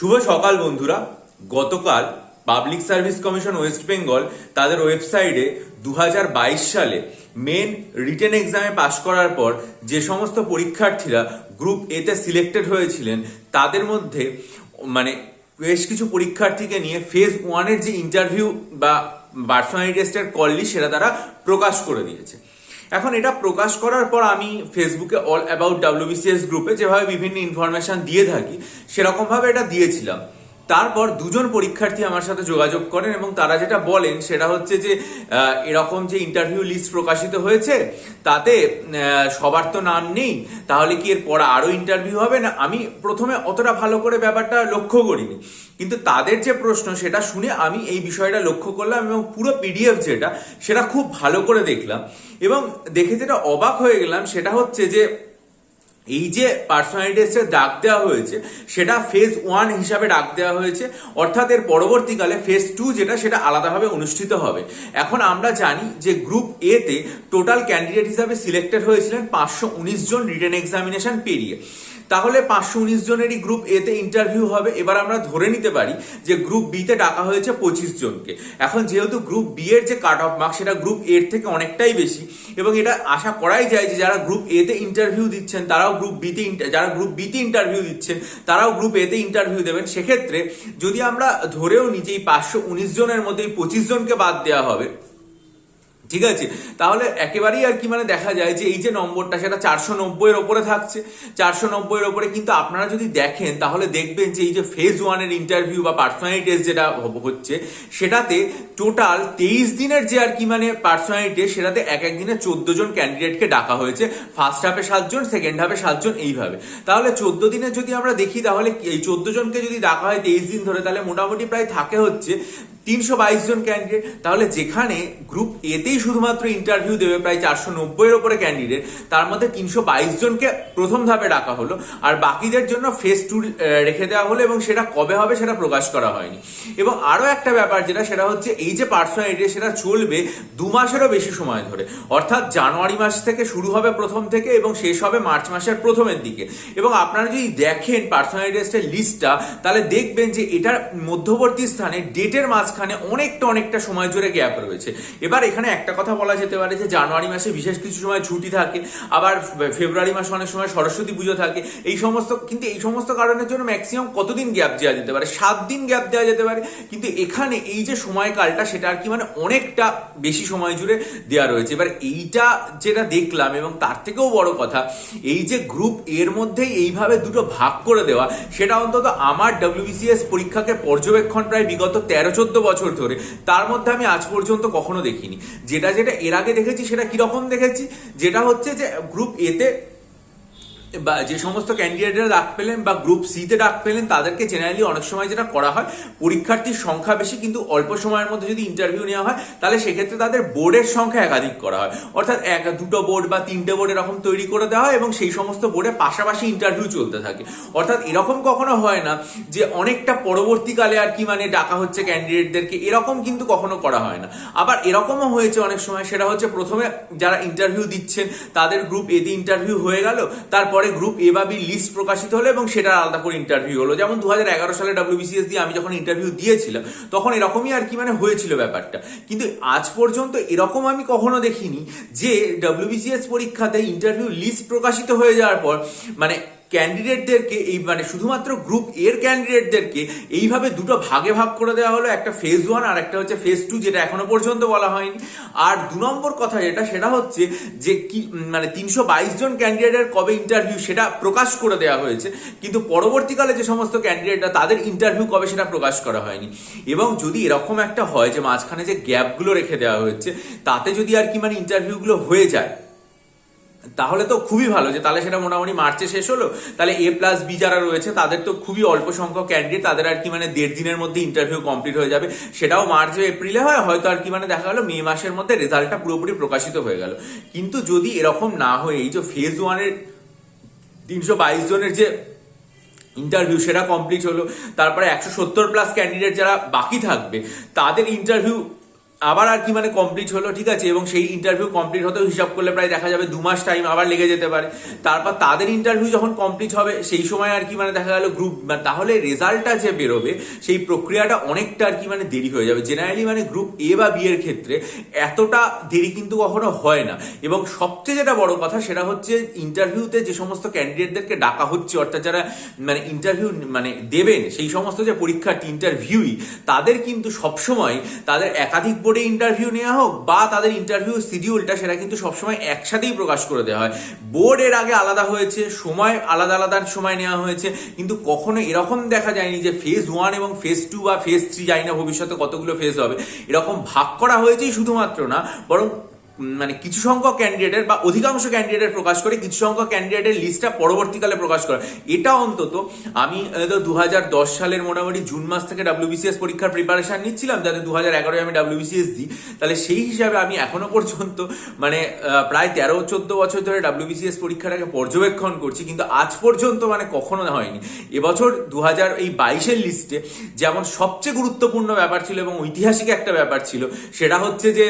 শুভ সকাল বন্ধুরা। গতকাল public service commission West Bengal তাদের ওয়েবসাইটে দু হাজার বাইশ সালে মেন রিটেন এক্সামে পাশ করার পর যে সমস্ত পরীক্ষার্থীরা গ্রুপ এতে সিলেক্টেড হয়েছিলেন, তাদের মধ্যে মানে বেশ কিছু পরীক্ষার্থীকে নিয়ে ফেজ ওয়ানের যে ইন্টারভিউ বা পার্সোনালিটি টেস্টের কল সেটা তারা প্রকাশ করে দিয়েছে। এখন এটা প্রকাশ করার পর আমি ফেসবুকে অল অ্যাবাউট ডাব্লিউবিসিএস গ্রুপে যেভাবে বিভিন্ন ইনফরমেশন দিয়ে থাকি, সেরকমভাবে এটা দিয়েছিলাম। তারপর দুজন পরীক্ষার্থী আমার সাথে যোগাযোগ করেন এবং তারা যেটা বলেন সেটা হচ্ছে যে এরকম যে ইন্টারভিউ লিস্ট প্রকাশিত হয়েছে, তাতে সবার তো নাম নেই, তাহলে কি এর পরে আরও ইন্টারভিউ হবে? না, আমি প্রথমে অতটা ভালো করে ব্যাপারটা লক্ষ্য করিনি। কিন্তু তাদের যে প্রশ্ন, সেটা শুনে আমি এই বিষয়টা লক্ষ্য করলাম এবং পুরো পিডিএফ যেটা, সেটা খুব ভালো করে দেখলাম। এবং দেখে যেটা অবাক হয়ে গেলাম, সেটা হচ্ছে যে এই যে পার্সোনালিটি টেস্টের ডাক দেওয়া হয়েছে, সেটা ফেজ ওয়ান হিসাবে ডাক দেওয়া হয়েছে, অর্থাৎ এর পরবর্তীকালে ফেজ টু যেটা, সেটা আলাদাভাবে অনুষ্ঠিত হবে। এখন আমরা জানি যে গ্রুপ এ তে টোটাল ক্যান্ডিডেট হিসাবে সিলেক্টেড হয়েছিলেন পাঁচশো উনিশ জন রিটেন এক্সামিনেশন পেরিয়ে তাহলে পাঁচশো উনিশ জনেরই গ্রুপ এ তে ইন্টারভিউ হবে। এবার আমরা ধরে নিতে পারি যে গ্রুপ বি তে ডাকা হয়েছে পঁচিশ জনকে। এখন যেহেতু গ্রুপ বি এর যে কাট অফ মার্ক সেটা গ্রুপ এর থেকে অনেকটাই বেশি, এবং এটা আশা করাই যায় যে যারা গ্রুপ এ তে ইন্টারভিউ দিচ্ছেন, তারাও গ্রুপ বি তে যারা গ্রুপ বি তে ইন্টারভিউ দিচ্ছেন তারাও গ্রুপ এতে ইন্টারভিউ দেবেন। সেক্ষেত্রে যদি আমরা ধরেও নিজেই পাঁচশো উনিশ জনের মধ্যে এই পঁচিশ জনকে বাদ দেওয়া হবে ঠিক আছে? তাহলে একেবারেই আর কি মানে দেখা যায় যে এই যে নম্বরটা সেটা চারশো নব্বইয়ের ওপরে থাকছে। চারশো নব্বইয়ের ওপরে কিন্তু আপনারা যদি দেখেন, তাহলে দেখবেন যে এই যে ফেজ ওয়ানের ইন্টারভিউ বা পার্সোনালিটি টেস্ট যেটা হচ্ছে, সেটাতে টোটাল তেইশ দিনের যে আর কি মানে পার্সোনালিটি টেস্ট সেটাতে এক এক দিনে চোদ্দ জন ক্যান্ডিডেটকে ডাকা হয়েছে। ফার্স্ট হাফে সাতজন সেকেন্ড হাফে সাতজন এইভাবে। তাহলে চোদ্দ দিনে যদি আমরা দেখি, তাহলে এই চোদ্দ জনকে যদি ডাকা হয় তেইশ দিন ধরে, তাহলে মোটামুটি প্রায় থাকে হচ্ছে তিনশো বাইশ জন ক্যান্ডিডেট তাহলে যেখানে গ্রুপ এতেই শুধুমাত্র ইন্টারভিউ দেবে প্রায় চারশো নব্বইয়ের ওপরে ক্যান্ডিডেট তার মধ্যে তিনশো বাইশ জনকে প্রথম ধাপে ডাকা হলো। আর বাকিদের জন্য ফেস টু রেখে দেওয়া হলো এবং সেটা কবে হবে সেটা প্রকাশ করা হয়নি। এবং আরও একটা ব্যাপার যেটা, সেটা হচ্ছে এই যে পার্সোনালিটি সেটা চলবে দু মাসেরও বেশি সময় ধরে। অর্থাৎ জানুয়ারি মাস থেকে শুরু হবে প্রথম থেকে এবং শেষ হবে মার্চ মাসের প্রথমের দিকে। এবং আপনারা যদি দেখেন পার্সোনালিটি টেস্টের লিস্টটা তাহলে দেখবেন যে এটার মধ্যবর্তী স্থানে ডেটের মাঝখানে অনেকটা অনেকটা সময় জুড়ে গ্যাপ রয়েছে। এবার এখানে একটা কথা বলা যেতে পারে যে জানুয়ারি মাসে বিশেষ কিছু সময় ছুটি থাকে, আবার ফেব্রুয়ারি মাসে অনেক সময় সরস্বতী পুজো থাকে। এই সমস্ত, কিন্তু এই সমস্ত কারণের জন্য ম্যাক্সিমাম কতদিন গ্যাপ দেওয়া যেতে পারে? সাত দিন গ্যাপ দেওয়া যেতে পারে। কিন্তু এখানে এই যে সময়কালটা, সেটা আর কি মানে অনেকটা বেশি সময় জুড়ে দেওয়া রয়েছে। এবার এইটা যেটা দেখলাম, এবং তার থেকেও বড় কথা, এই যে গ্রুপ এর মধ্যেই এইভাবে দুটো ভাগ করে দেওয়া, সেটা অন্তত আমার ডব্লিউবিসিএস পরীক্ষাকে পর্যবেক্ষণ প্রায় বিগত তেরো, চোদ্দ বছর ধরে। তার মধ্যে আমি আজ পর্যন্ত কখনো দেখিনি। যেটা যেটা এর আগে দেখেছি, সেটা কীরকম দেখেছি? যেটা হচ্ছে যে গ্রুপ এতে বা যে সমস্ত ক্যান্ডিডেটরা ডাক পেলেন বা গ্রুপ সিতে ডাক পেলেন, তাদেরকে জেনারেলি অনেক সময় যেটা করা হয়, পরীক্ষার্থীর সংখ্যা বেশি কিন্তু অল্প সময়ের মধ্যে যদি ইন্টারভিউ নেওয়া হয়, তাহলে সেক্ষেত্রে তাদের বোর্ডের সংখ্যা একাধিক করা হয়। অর্থাৎ এক, দুটো বোর্ড বা তিনটে বোর্ড এরকম তৈরি করে দেওয়া হয় এবং সেই সমস্ত বোর্ডে পাশাপাশি ইন্টারভিউ চলতে থাকে। অর্থাৎ এরকম কখনো হয় না যে অনেকটা পরবর্তীকালে আর কি মানে ডাকা হচ্ছে ক্যান্ডিডেটদেরকে এরকম কিন্তু কখনো করা হয় না। আবার এরকমও হয়েছে অনেক সময়, সেটা হচ্ছে প্রথমে যারা ইন্টারভিউ দিচ্ছেন, তাদের গ্রুপ এতে ইন্টারভিউ হয়ে গেল, তারপরে গ্রুপ এ বা বি লিস্ট প্রকাশিত হলো এবং সেটার আলাদা করে ইন্টারভিউ হলো। যেমন দু হাজার এগারো সালে ডাব্লিউবিসিএস দিয়ে আমি যখন ইন্টারভিউ দিয়েছিলাম, তখন এরকমই আর কি মানে হয়েছিল ব্যাপারটা। কিন্তু আজ পর্যন্ত এরকম আমি কখনো দেখিনি যে ডাব্লিউবিসিএস পরীক্ষাতে ইন্টারভিউ লিস্ট প্রকাশিত হয়ে যাওয়ার পর মানে ক্যান্ডিডেটদেরকে এই মানে শুধুমাত্র গ্রুপ এর ক্যান্ডিডেটদেরকে এইভাবে দুটো ভাগে ভাগ করে দেওয়া হলো, একটা ফেজ ওয়ান আর একটা হচ্ছে ফেজ টু যেটা এখনও পর্যন্ত বলা হয়নি। আর দু নম্বর কথা যেটা, সেটা হচ্ছে যে কি মানে তিনশো বাইশ জন ক্যান্ডিডেটের কবে ইন্টারভিউ সেটা প্রকাশ করে দেওয়া হয়েছে। কিন্তু পরবর্তীকালে যে সমস্ত ক্যান্ডিডেটরা তাদের ইন্টারভিউ কবে সেটা প্রকাশ করা হয়নি। এবং যদি এরকম একটা হয় যে মাঝখানে যে গ্যাপগুলো রেখে দেওয়া হয়েছে, তাতে যদি আর কি মানে ইন্টারভিউগুলো হয়ে যায় তাহলে তো খুবই ভালো যে তাহলে সেটা মোটামুটি মার্চে শেষ হলো। তাহলে এ প্লাস বি যারা রয়েছে, তাদের তো খুবই অল্প সংখ্যক ক্যান্ডিডেট তাদের আর কি মানে দেড় দিনের মধ্যে ইন্টারভিউ কমপ্লিট হয়ে যাবে। সেটাও মার্চ এপ্রিলে হয়, হয়তো আর কি মানে দেখা গেলো মে মাসের মধ্যে রেজাল্টটা পুরোপুরি প্রকাশিত হয়ে গেল। কিন্তু যদি এরকম না হয়ে, এই যে ফেজ ওয়ানের তিনশো বাইশ জনের যে ইন্টারভিউ সেটা কমপ্লিট হলো, তারপরে একশো সত্তর প্লাস ক্যান্ডিডেট যারা বাকি থাকবে, তাদের ইন্টারভিউ আবার আর কি মানে কমপ্লিট হলো, ঠিক আছে? এবং সেই ইন্টারভিউ কমপ্লিট হতেও হিসাব করলে প্রায় দেখা যাবে দু মাস টাইম আবার লেগে যেতে পারে। তারপর তাদের ইন্টারভিউ যখন কমপ্লিট হবে, সেই সময় আর কি মানে দেখা গেল গ্রুপ তাহলে রেজাল্টটা যে বেরোবে, সেই প্রক্রিয়াটা অনেকটা আর কি মানে দেরি হয়ে যাবে। জেনারেলি মানে গ্রুপ এ বা বি এর ক্ষেত্রে এতটা দেরি কিন্তু কখনো হয় না। এবং সবচেয়ে যেটা বড় কথা সেটা হচ্ছে ইন্টারভিউতে যে সমস্ত ক্যান্ডিডেটদেরকে ডাকা হচ্ছে, অর্থাৎ যারা মানে ইন্টারভিউ মানে দেবেন, সেই সমস্ত যে পরীক্ষার্থী ইন্টারভিউই তাদের কিন্তু সবসময় তাদের একাধিক বোর্ডে ইন্টারভিউ নেওয়া হোক বা তাদের ইন্টারভিউ শিডিউলটা সেটা কিন্তু সবসময় একসাথেই প্রকাশ করে দেওয়া হয়। বোর্ড এর আগে আলাদা হয়েছে, সময় আলাদা আলাদা সময় নেওয়া হয়েছে। কিন্তু কখনো এরকম দেখা যায়নি যে ফেজ ওয়ান এবং ফেজ টু বা ফেজ থ্রি জানি না ভবিষ্যতে কতগুলো ফেজ হবে। এরকম ভাগ করা হয়েছেই শুধুমাত্র না, বরং মানে কিছু সংখ্যক ক্যান্ডিডেটের বা অধিকাংশ ক্যান্ডিডেটের প্রকাশ করে, কিছু সংখ্যক ক্যান্ডিডেটের লিস্টটা পরবর্তীকালে প্রকাশ করা। এটা অন্তত আমি তো দু হাজার দশ সালের মোটামুটি জুন মাস থেকে ডাব্লিউবিসিএস পরীক্ষার প্রিপারেশান নিচ্ছিলাম, যাতে দু হাজার এগারোয় আমি ডাব্লিউবিসিএস দিই। তাহলে সেই হিসাবে আমি এখনও পর্যন্ত মানে প্রায় তেরো চোদ্দ বছর ধরে ডাব্লিউবিসিএস পরীক্ষাটাকে পর্যবেক্ষণ করছি, কিন্তু আজ পর্যন্ত মানে কখনো হয়নি। এবছর দু হাজার এই বাইশের লিস্টে যেমন সবচেয়ে গুরুত্বপূর্ণ ব্যাপার ছিল এবং ঐতিহাসিক একটা ব্যাপার ছিল, সেটা হচ্ছে যে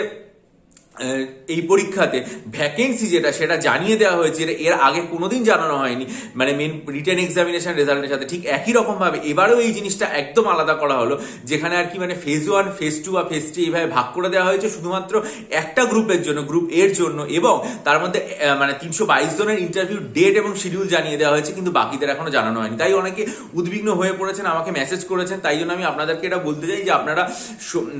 এই পরীক্ষাতে ভ্যাকেন্সি যেটা, সেটা জানিয়ে দেওয়া হয়েছে এর আগে কোনোদিন জানানো হয়নি। মানে মেন রিটেন এক্সামিনেশন রেজাল্টের সাথে ঠিক একই রকম ভাবে এবারেও এই জিনিসটা একদম আলাদা করা হলো, যেখানে আর কি মানে ফেজ ওয়ান ফেজ টু বা ফেজ থ্রি এইভাবে ভাগ করে দেওয়া হয়েছে শুধুমাত্র একটা গ্রুপের জন্য গ্রুপ এর জন্য এবং তার মধ্যে মানে তিনশো বাইশ জনের ইন্টারভিউ ডেট এবং শিডিউল জানিয়ে দেওয়া হয়েছে, কিন্তু বাকিদের এখনও জানানো হয়নি। তাই অনেকে উদ্বিগ্ন হয়ে পড়েছেন, আমাকে মেসেজ করেছেন, তাই জন্য আমি আপনাদেরকে এটা বলতে চাই যে আপনারা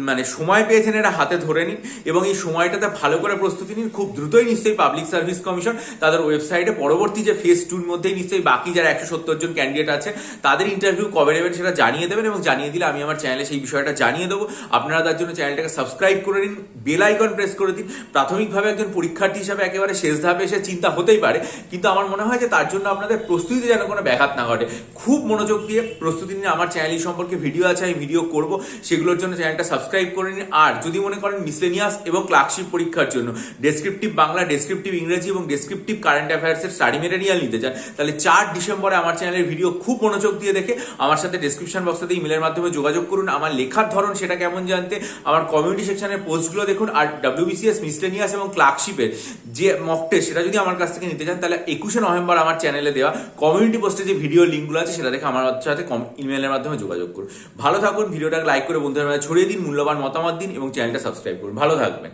মানে সময় পেয়েছেন এটা হাতে ধরে নিন এবং এই সময়টাতে ভালো করে প্রস্তুতি নিন, খুব দ্রুতই নিশ্চয়ই পাবলিক সার্ভিস কমিশন তাদের ওয়েবসাইটে পরবর্তী যে ফেজ টুর মধ্যেই নিশ্চয়ই বাকি যারা একশো সত্তর জন ক্যান্ডিডেট আছে, তাদের ইন্টারভিউ কবে নেবেন সেটা জানিয়ে দেবেন এবং জানিয়ে দিলে আমি আমার চ্যানেলে সেই বিষয়টা জানিয়ে দেবো। আপনারা তার জন্য চ্যানেলটাকে সাবস্ক্রাইব করে নিন বেল আইকন প্রেস করে দিন। প্রাথমিকভাবে একজন পরীক্ষার্থী হিসাবে একেবারে শেষ ধাপে এসে চিন্তা হতেই পারে, কিন্তু আমার মনে হয় যে তার জন্য আপনাদের প্রস্তুতিতে যেন কোনো ব্যাঘাত না ঘটে। খুব মনোযোগ দিয়ে প্রস্তুতি নিয়ে আমার চ্যানেল সম্পর্কে ভিডিও আছে, আমি ভিডিও করব, সেগুলোর জন্য চ্যানেলটা সাবস্ক্রাইব করে নিন। আর যদি মনে করেন মিসলেনিয়াস এবং ক্লার্কশিপ পরীক্ষার জন্য। ডেসক্রিপটিভ বাংলা ডেসক্রিপটিভ ইংরেজি এবং ডেসক্রিপটিভ কারেন্ট অ্যাফেয়ার্সের স্টাডি মেটেরিয়াল নিতে চান। তাহলে চার ডিসেম্বরে আমার চ্যানেলের ভিডিও খুব মনোযোগ দিয়ে দেখে আমার সাথে ডেসক্রিপশন বক্সে ইমেলের মাধ্যমে যোগাযোগ করুন। আমার লেখার ধরন সেটা কেমন জানতে আমার কমিউনিটি সেকশনের পোস্টগুলো দেখুন আর ডাব্লিউবিসিএস মিসলেনিয়াস এবং ক্লার্কশিপের যে মক টেস্ট সেটা যদি আমার কাছ থেকে নিতে চান, তাহলে একুশে নভেম্বর আমার চ্যানেলে দেওয়া কমিউনিটি পোস্টে যে ভিডিও লিঙ্কগুলো আছে, সেটা দেখে আমার সাথে ইমেলের মাধ্যমে যোগাযোগ করুন। ভালো থাকুন ভিডিওটাকে লাইক করে বন্ধুদের ছড়িয়ে দিন, মূল্যবান মতামত দিন এবং চ্যানেলটা সাবস্ক্রাইব করুন। ভালো থাকবেন।